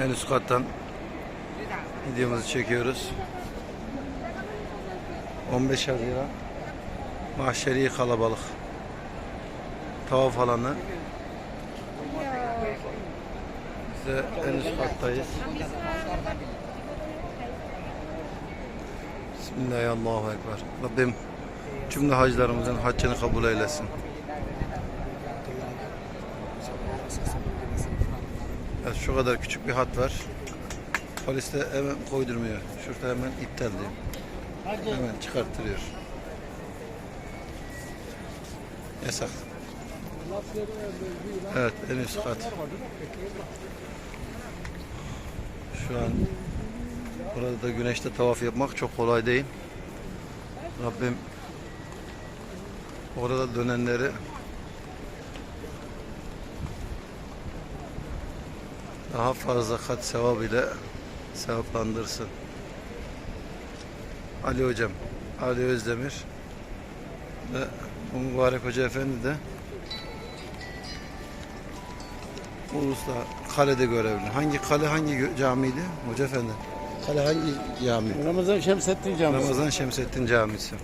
En üst kattan videomuzu çekiyoruz. 15 Haziran Mahşeri kalabalık. Tavaf alanı. Size en üst kattayız. Bismillahirrahmanirrahim. Rabbim cümle hacılarımızın haccını kabul eylesin. Evet, şu kadar küçük bir hat var. Polis de hemen koydurmuyor. Şurada hemen iptal diyor. Hemen çıkarttırıyor. Yasak. Evet en üst kat. Şu an burada da güneşte tavaf yapmak çok kolay değil. Rabbim orada dönenleri daha fazla kat sevap ile sevaplandırsın. Ali Hocam, Ali Özdemir ve bu mübarek Hoca Efendi de Ulus'ta kalede görevli. Hangi kale hangi camiydi Hoca Efendi? Kale hangi cami? Ramazan Şemsettin Camisi. Ramazan Şemsettin Camisi.